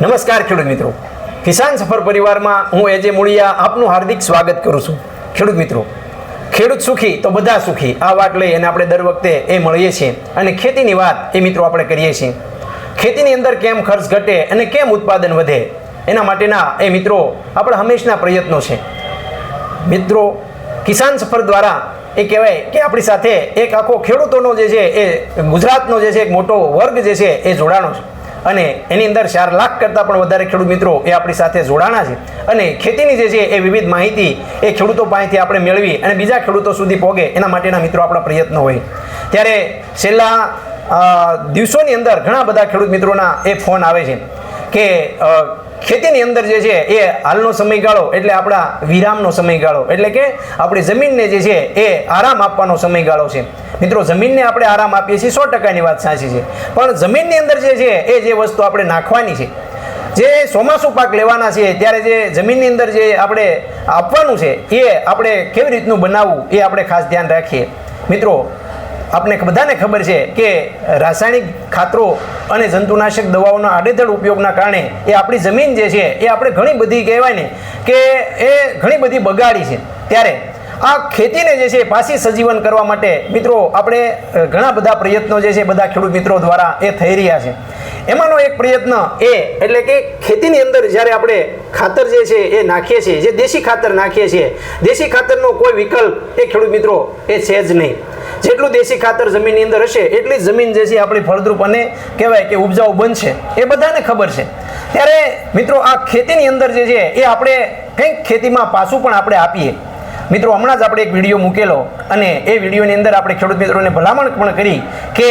નમસ્કાર ખેડૂત મિત્રો. કિસાન સફર પરિવારમાં હું એજે મૂળિયા આપનું હાર્દિક સ્વાગત કરું છું. ખેડૂત મિત્રો, ખેડૂત સુખી તો બધા સુખી. આ વાત લઈ અને આપણે દર વખતે એ મળીએ છીએ અને ખેતીની વાત એ મિત્રો આપણે કરીએ છીએ. ખેતીની અંદર કેમ ખર્ચ ઘટે અને કેમ ઉત્પાદન વધે એના માટેના એ મિત્રો આપણા હંમેશના પ્રયત્નો છે. મિત્રો, કિસાન સફર દ્વારા એ કહેવાય કે આપણી સાથે એક આખો ખેડૂતોનો જે છે એ ગુજરાતનો જે છે એક મોટો વર્ગ જે છે એ જોડાણો છે. અને એની અંદર ચાર લાખ કરતાં પણ વધારે ખેડૂત મિત્રો એ આપણી સાથે જોડાણા છે. અને ખેતીની જે છે એ વિવિધ માહિતી એ ખેડૂતો પાસેથી આપણે મેળવી અને બીજા ખેડૂતો સુધી પહોંચે એના માટેના મિત્રો આપણા પ્રયત્નો હોય. ત્યારે છેલ્લા દિવસોની અંદર ઘણા બધા ખેડૂત મિત્રોના એ ફોન આવે છે કે ખેતીની અંદર જે છે એ હાલનો સમયગાળો એટલે આપણા વિરામનો સમયગાળો. એટલે કે આપણી જમીનને જે છે એ આરામ આપવાનો સમયગાળો છે. મિત્રો, જમીનને આપણે આરામ આપીએ છીએ, સો ટકાની વાત સાચી છે. પણ જમીનની અંદર જે છે એ જે વસ્તુ આપણે નાખવાની છે, જે ચોમાસું પાક લેવાના છે, ત્યારે જે જમીનની અંદર જે આપણે આપવાનું છે, એ આપણે કેવી રીતનું બનાવવું એ આપણે ખાસ ધ્યાન રાખીએ. મિત્રો આપણે બધાને ખબર છે કે રાસાયણિક ખાતરો અને જંતુનાશક દવાઓના આડેધડ ઉપયોગના કારણે એ આપણી જમીન જે છે એ આપણે ઘણી બધી કહેવાય ને કે એ ઘણી બધી બગાડી છે. ત્યારે આ ખેતીને જે છે પાછી સજીવન કરવા માટે મિત્રો આપણે ઘણા બધા પ્રયત્નો જે છે બધા ખેડૂત મિત્રો દ્વારા એ થઈ રહ્યા છે. એમાંનો એક પ્રયત્ન એ એટલે કે ખેતીની અંદર જ્યારે આપણે ખાતર જે છે એ નાખીએ છીએ, જે દેશી ખાતર નાખીએ છીએ, દેશી ખાતરનો કોઈ વિકલ્પ એ ખેડૂત મિત્રો એ છે જ નહીં. જેટલું દેશી ખાતર જમીનની અંદર હશે, એટલી જમીન જે છે આપણી ફળદ્રુપ અને કહેવાય કે ઉપજાઉ બનશે. એ બધાને ખબર છે. ત્યારે મિત્રો, આ ખેતીની અંદર જે છે એ આપણે કંઈક ખેતીમાં પાછું પણ આપણે આપીએ. મિત્રો, હમણાં જ આપણે એક વીડિયો મૂકેલો અને એ વિડીયોની અંદર આપણે ખેડૂત મિત્રોને ભલામણ પણ કરી કે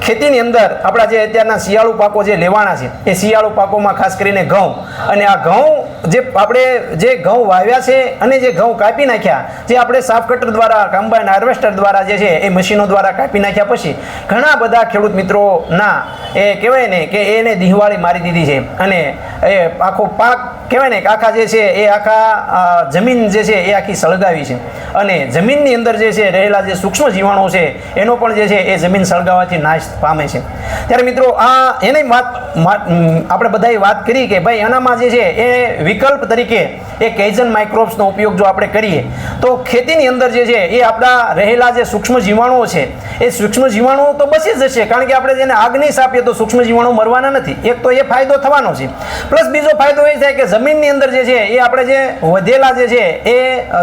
ખેતીની અંદર આપણા જે અત્યારના શિયાળુ પાકો જે લેવાના છે, એ શિયાળુ પાકોમાં ખાસ કરીને ઘઉં. અને આ ઘઉં જે આપણે જે ઘઉં વાવ્યા છે અને જે ઘઉં કાપી નાખ્યા, જે આપણે સાફ કટર દ્વારા કમ્બાઈન હાર્વેસ્ટર દ્વારા જે છે, એ મશીનો દ્વારા કાપી નાખ્યા પછી ઘણા બધા ખેડૂત મિત્રોના એ કહેવાય ને કે એને દિહવાળી મારી દીધી છે. અને એ આખો પાક કહેવાય ને કે આખા જે છે એ આખા જમીન જે છે એ આખી સળગાવી છે. અને જમીનની અંદર જે છે રહેલા જે સૂક્ષ્મ જીવાણુ છે, એનો પણ જે છે એ જમીન સળગાવવાથી નાશ પામે છે. ત્યારે મિત્રો, આ એની વાત આપણે બધાએ વાત કરી કે ભાઈ, એનામાં જે છે એ વિકલ્પ તરીકે એ કેઝન માઇક્રોબ્સનો ઉપયોગ જો આપણે કરીએ, તો ખેતીની અંદર જે છે, એ આપણા રહેલા જે સૂક્ષ્મ જીવાણુઓ છે, એ સૂક્ષ્મ જીવાણુઓ તો બચી જશે, કારણ કે આપણે જેને આગની સાપીએ તો સૂક્ષ્મ જીવાણુ મરવાના નથી. એક તો એ ફાયદો થવાનો છે. પ્લસ બીજો ફાયદો એ થાય કે જમીનની અંદર જે છે, એ આપણે જે વધેલા જે છે, એ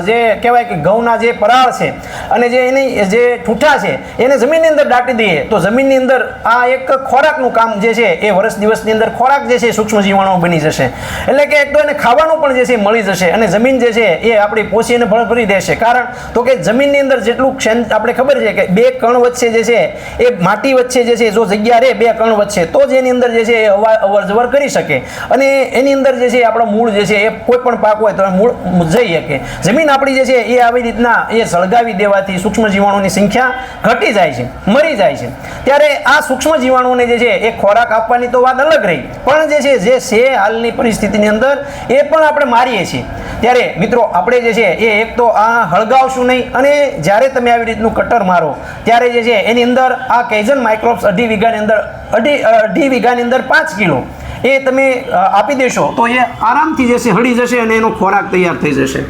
જે કહેવાય કે ઘઉંના જે પરાળ છે, અને જે એની જે ઠૂઠા છે, એને જમીનની અંદર દાટી દઈએ, તો જમીનની અંદર આ એક ખોરાકનું કામ જે છે, એ વર્ષ દિવસની અંદર ખોરાક જે છે સૂક્ષ્મ જીવાણુઓ બની જશે. એટલે કે એક તો એને ખાવાનું પણ જે છે મળી જશે અને જમીન જે છે એ આપણી પોષીને ભરી દેશે કારણ તો કે જમીનની અંદર જેટલું ક્ષેન આપણે ખબર છે કે બે કણ વચ્ચે જે છે એ માટી વચ્ચે જે છે જો જગ્યા રહે બે કણ વચ્ચે તો જ એની અંદર જે છે એ અવા- અવર જવર કરી શકે અને એની અંદર જે છે આપણો મૂળ જે છે એ કોઈ પણ પાક હોય તો મૂળ જઈ શકે જમીન આપણી જે છે એ આવી રીતના એ સળગાવી દેવાથી સૂક્ષ્મ જીવાણુની સંખ્યા ઘટી જાય છે મરી જાય છે ત્યારે આ સૂક્ષ્મ જીવાણુને જે છે એ ખોરાક આપવાની તો વાત અલગ રહી પણ જે છે જે છે હાલની પરિસ્થિતિની અંદર એ પણ આપણે મારીએ છીએ ત્યારે મિત્રો, આપણે જે છે એ એક તો આ હળગાવશું નહીં અને જ્યારે તમે આવી રીતનું કટર મારો, ત્યારે જે છે એની અંદર આ કેઝન માઇક્રોપ્સ અઢી વીઘાની અંદર, અઢી અઢી વીઘાની અંદર પાંચ કિલો. એ તમે આપી દેશો તો એ આરામથી જશે હળી જશે અને એનો ખોરાક તૈયાર થઈ જશે.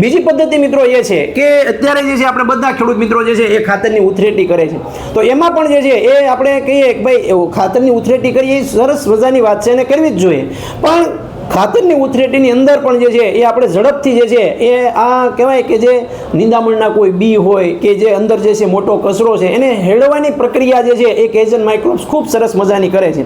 બીજી પદ્ધતિ મિત્રો એ છે કે અત્યારે જે છે આપણે બધા ખેડૂત મિત્રો જે છે એ ખાતરની ઉથરેટી કરે છે. તો એમાં પણ જે છે એ આપણે કહીએ કે ભાઈ ખાતરની ઉથરેટી કરીએ એ સરસ મજાની વાત છે અને કરવી જ જોઈએ. પણ ખાતરની ઉથરેટીની અંદર પણ જે છે એ આપણે ઝડપથી જે છે એ આ કહેવાય કે જે નિંદામણના કોઈ બી હોય કે જે અંદર જે છે મોટો કચરો છે એને હેળવાની પ્રક્રિયા જે છે એ કેજન માઇક્રોબ્સ ખૂબ સરસ મજાની કરે છે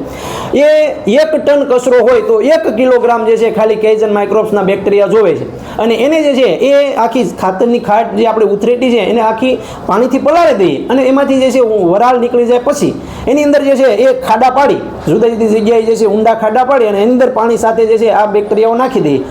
એ એક ટન કચરો હોય તો એક કિલોગ્રામ જે છે ખાલી કેજન માઇક્રોબ્સના બેક્ટેરિયા જોવે છે અને એને જે છે એ આખી ખાતરની ખાટ જે આપણે ઉથરેટી છે એને આખી પાણીથી પલાળી દઈએ અને એમાંથી જે છે વરાળ નીકળી જાય પછી એની અંદર જે છે એ ખાડા પાડી જુદા જુદી જગ્યાએ જે છે ઊંડા ખાડા પાડી અને એની અંદર પાણી સાથે જે છે આ બેક્ટેરિયાઓ નાખી દઈએ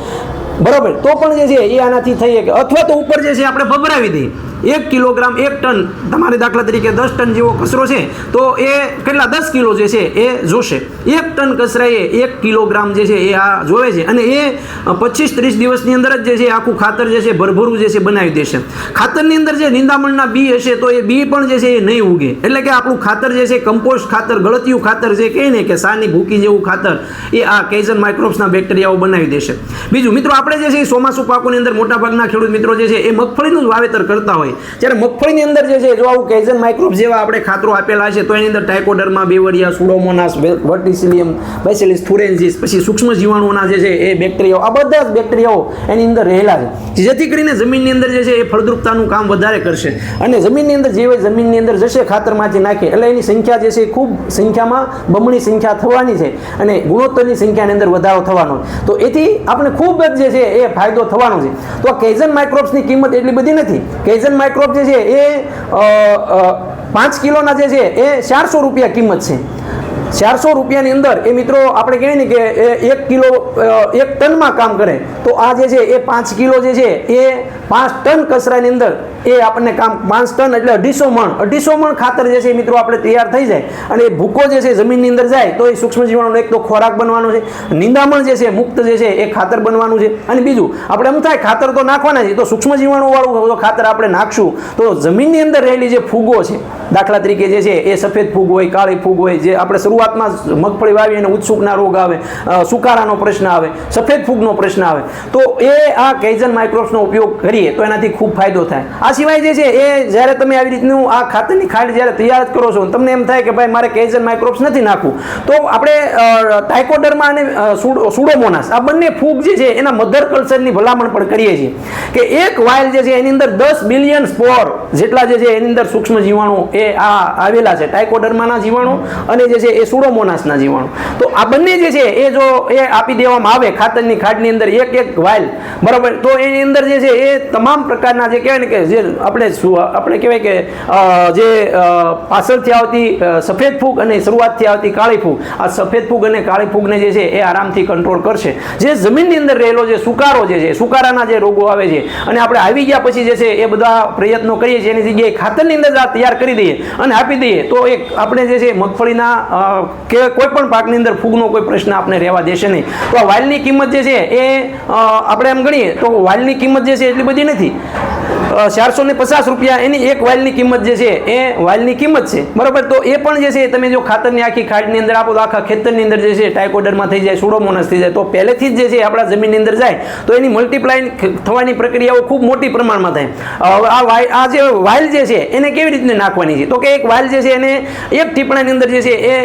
બરોબર? તો પણ જે છે એ આનાથી થઈ શકે. અથવા તો ઉપર જે છે આપણે ભભરાવી દઈએ એક કિલોગ્રામ એક ટન, તમારે દાખલા તરીકે દસ ટન જેવો કચરો છે, તો એ કેટલા, દસ કિલો જે છે એ જોશે. એક ટન કચરા એ એક કિલોગ્રામ જે છે એ આ જોવે છે અને એ પચીસ ત્રીસ દિવસની અંદર જ જે છે આખું ખાતર જે છે ભરભરું જે છે બનાવી દેશે. ખાતરની અંદર જે નિંદામણના બી હશે, તો એ બી પણ જે છે એ નહીં ઉગે. એટલે કે આપણું ખાતર જે છે કમ્પોસ્ટ ખાતર, ગળતિયું ખાતર જે કહે ને કે સાની ભૂકી જેવું ખાતર, એ આ કેઝન માઇક્રોબ્સના બેક્ટેરિયાઓ બનાવી દેશે. બીજું, મિત્રો, આપણે જે છે એ ચોમાસુ પાકોની અંદર મોટાભાગના ખેડૂત મિત્રો જે છે એ મગફળીનું જ વાવેતર કરતા હોય જ્યારે મગફળીની અંદર જે છે, જો આવું કેઝન માઇક્રોબ જેવા આપણે ખાતરો આપેલા છે, તો એની અંદર Trichoderma Beauveria Pseudomonas Verticillium Bacillus thuringiensis પછી સૂક્ષ્મ જીવાણુઓના જે છે, એ બેક્ટેરિયાઓ આ બધા જ બેક્ટેરિયાઓ એની અંદર રહેલા છે. જેથી કરીને જમીનની અંદર જે છે, એ ફળદ્રુપતાનું કામ વધારે કરશે. અને જમીનની અંદર જે જમીનની અંદર જશે, ખાતરમાંથી નાખે. એટલે એની સંખ્યા જે છે, એ ખૂબ સંખ્યામાં બમણી સંખ્યા થવાની છે. અને ગુણોત્તરની સંખ્યાની અંદર વધારો થવાનો તો એથી આપણે ખૂબ જ જે છે, એ ફાયદો થવાનો છે. તો કેઝન માઇક્રોબ્સની કિંમત એટલી બધી નથી. કેઝન માઇક્રોબ જે છે એ પાંચ કિલોના જે છે એ ચારસો રૂપિયા કિંમત છે. ચારસો રૂપિયાની અંદર એ મિત્રો આપણે કહીએ ને કે એક કિલો એક ટનમાં કામ કરે. તો આ જે છે એ પાંચ કિલો જે છે એ પાંચ ટન કચરાની અંદર એ આપણને કામ પાંચ ટન એટલે અઢીસો મણ. અઢીસો મણ ખાતર જે છે મિત્રો આપણે તૈયાર થઈ જાય અને એ ભૂકો જે છે જમીનની અંદર જાય તો એ સૂક્ષ્મ જીવાણુનો એક તો ખોરાક બનવાનો છે. નિંદામણ જે છે મુક્ત જે છે એ ખાતર બનવાનું છે. અને બીજું, આપણે એમ થાય ખાતર તો નાખવાના છે તો સૂક્ષ્મ જીવાણુવાળું ખાતર આપણે નાખશું તો જમીનની અંદર રહેલી જે ફૂગો છે, દાખલા તરીકે જે છે એ સફેદ ફૂગ હોય, કાળી ફૂગ હોય, જે આપણે શરૂઆતમાં મગફળી વાવી અને ઉત્સુકના રોગ આવે સુકારાનો પ્રશ્ન આવે, સફેદ ફૂગનો પ્રશ્ન આવે. તો એ આ કેઝન માઇક્રોબ્સનો ઉપયોગ કરીએ તો એનાથી ખૂબ ફાયદો થાય. આ સિવાય જે છે, એ જ્યારે તમે આવી રીતનું આ ખાતરની ખાંડ જ્યારે તૈયાર જ કરો છો, તમને એમ થાય કે ભાઈ મારે કેઝન માઇક્રોબ્સ નથી નાખવું. તો આપણે ટાઇકોડર્મા અને સુડોમોનાસ, આ બંને ફૂગ જે છે, એના મધર કલ્ચરની ભલામણ પણ કરીએ છીએ. કે એક વાયલ જે છે, એની અંદર દસ બિલિયન સ્પોર જેટલા જે છે, એની અંદર સૂક્ષ્મ જીવાણુ એ આ આવેલા છે ટાઇકોડર્માના જીવાણુ અને જે છે, એ સુડોમોનાસના જીવાણુ. તો આ બંને જે છે, એ જો એ આપી દેવામાં આવે, ખાતરની ખાડની અંદર એક એક વાયલ, બરાબર? તો એની અંદર જે છે, એ તમામ પ્રકારના જે કહેવાય ને કે જે આપણે આપણે કહેવાય કે જે પાછળથી આવતી સફેદ ફૂગ અને શરૂઆતથી આવતી કાળી ફૂગ, આ સફેદ ફૂગ અને કાળી ફૂગને જે છે, એ આરામથી કંટ્રોલ કરશે. જે જમીનની અંદર રહેલો જે સુકારો જે છે, સુકારાના જે રોગો આવે છે, અને આપણે આવી ગયા પછી જે છે, એ બધા પ્રયત્નો કરીએ છીએ, એની જગ્યાએ ખાતરની અંદર તૈયાર કરી દઈએ અને આપી દઈએ. તો એક આપણે જે છે, મગફળીના કે કોઈ પણ પાકની અંદર ફૂગનો કોઈ પ્રશ્ન આપણે રહેવા દેશે નહીં. તો વાલની કિંમત જે છે એ આપણે એમ ગણીએ તો વાલની કિંમત જે છે એટલી બધી નથી. ચારસો ને પચાસ રૂપિયા એની એક વાઇલની કિંમત જે છે, એ વાઇલની કિંમત છે. બરાબર? તો એ પણ જે છે, તમે જો ખાતરની આખી ખાડની અંદર આપો તો આખા ખેતરની અંદર જે છે ટાઇકોડરમાં થઈ જાય, સુડોમોનસ થઈ જાય. તો પહેલેથી જ જે છે, આપણા જમીનની અંદર જાય, તો એની મલ્ટીપ્લાય થવાની પ્રક્રિયાઓ ખૂબ મોટી પ્રમાણમાં થાય. આ વાઇલ આ જે વાઇલ જે છે, એને કેવી રીતે નાખવાની છે? તો કે એક વાઇલ જે છે, એને એક ટીપણાની અંદર જે છે, એ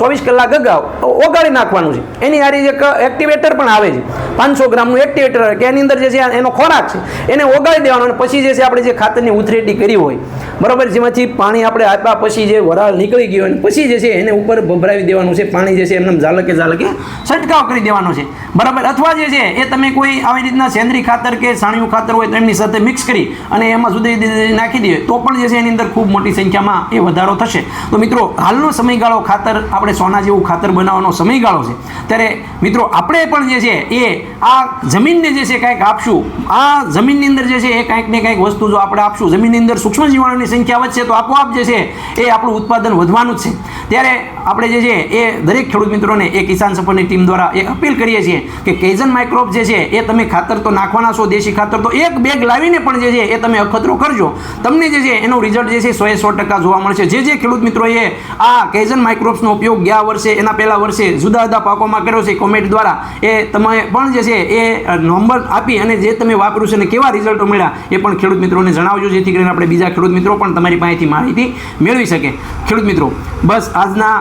ચોવીસ કલાક અગાઉ ઓગાળી નાખવાનું છે. એની હારી એક એક્ટિવેટર પણ આવે છે. પાંચસો ગ્રામનું એક્ટિવેટર કે એની અંદર જે છે એનો ખોરાક છે, એને ઓગાળી દેવાનો અને પછી જે છે આપણે જે ખાતરની ઉથરેટી કરી હોય, બરાબર, જેમાંથી પાણી આપણે આપ્યા પછી જે વરાળ નીકળી ગયો અને પછી જે છે એને ઉપર ભભરાવી દેવાનું છે, પાણી જે છે એમને ઝાલકે ઝાલકે છંટકાવ કરી દેવાનો છે, બરાબર, અથવા જે છે એ તમે કોઈ આવી રીતના સેન્દ્રી ખાતર કે સાણિયું ખાતર હોય તો એમની સાથે મિક્સ કરી અને એમાં જુદી નાખી દઈએ, તો પણ જે છે એની અંદર ખૂબ મોટી સંખ્યામાં એ વધારો થશે. તો મિત્રો, હાલનો સમયગાળો ખાતર, આપણે સોના જેવું ખાતર બનાવવાનો સમયગાળો છે, ત્યારે મિત્રો, આપણે પણ જે છે એ આ જમીનને જે છે કાંઈક આપશું, આ જમીનની અંદર જે છે એ કાંઈક ને કાંઈક વસ્તુ જો આપણે આપશું, જમીનની અંદર સૂક્ષ્મ જીવાણુની સંખ્યા વધશે તો આપોઆપ જે છે એ આપણું ઉત્પાદન વધવાનું જ છે. ત્યારે આપણે જે છે એ દરેક ખેડૂત મિત્રોને એ કિસાન સફરની ટીમ દ્વારા એ અપીલ કરીએ છીએ કે કેઝન માઇક્રોબ જે છે એ તમે ખાતર તો નાખવાના છો, દેશી ખાતર તો એક બેગ લાવીને પણ જે છે એ તમે અખતરો કરજો. તમને જે છે એનું રિઝલ્ટ જે છે સો એ સો ટકા જોવા મળશે. જે જે ખેડૂત મિત્રોએ આ કેઝન માઇક્રોબ્સનો ઉપયોગ ગયા વર્ષે, એના પહેલા વર્ષે જુદા જુદા પાકોમાં કર્યો છે, કોમેન્ટ દ્વારા એ તમે પણ જે છે એ નંબર આપી અને જે તમે વાપર્યું છે અને કેવા રિઝલ્ટો મળ્યા એ પણ ખેડૂત મિત્રોને જણાવજો, જેથી કરીને આપણે બીજા ખેડૂત મિત્રો પણ તમારી પાસેથી માહિતી મેળવી શકે. ખેડૂત મિત્રો, બસ આજના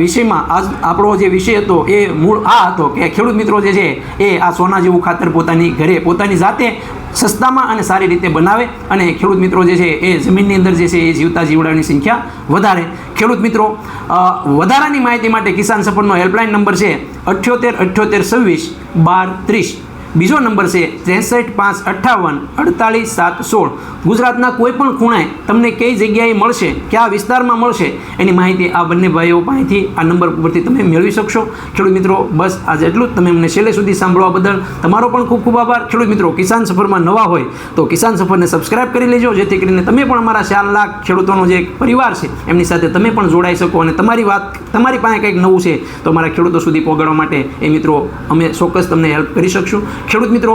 વિષયમાં આજ આપણો જે વિષય હતો એ મૂળ આ હતો કે ખેડૂત મિત્રો જે છે એ આ સોના જેવું ખાતર પોતાની ઘરે, પોતાની જાતે સસ્તામાં અને સારી રીતે બનાવે અને ખેડૂત મિત્રો જે છે એ જમીનની અંદર જે છે એ જીવતા જીવડાની સંખ્યા વધારે. ખેડૂત મિત્રો વધારાની માહિતી માટે કિસાન સફરનો હેલ્પલાઇન નંબર છે અઠ્યોતેર અઠ્યોતેર છવ્વીસ બાર ત્રીસ. બીજો નંબર છે ત્રેસઠ પાંચ અઠ્ઠાવન અડતાલીસ સાત સોળ. ગુજરાતના કોઈ પણ ખૂણે તમને કઈ જગ્યાએ મળશે, કયા વિસ્તારમાં મળશે, એની માહિતી આ બંને ભાઈઓ પાસેથી આ નંબર ઉપરથી તમે મેળવી શકશો. ખેડૂત મિત્રો, બસ આજે એટલું જ. તમે અમને છેલ્લે સુધી સાંભળવા બદલ તમારો પણ ખૂબ ખૂબ આભાર. ખેડૂત મિત્રો, કિસાન સફરમાં નવા હોય તો કિસાન સફરને સબસ્ક્રાઇબ કરી લેજો, જેથી કરીને તમે પણ અમારા ચાર લાખ ખેડૂતોનો જે પરિવાર છે, એમની સાથે તમે પણ જોડાઈ શકો અને તમારી વાત, તમારી પાસે કંઈક નવું છે તો અમારા ખેડૂતો સુધી પહોંચાડવા માટે એ મિત્રો, અમે ચોક્કસ તમને હેલ્પ કરી શકશું. ખેડૂત મિત્રો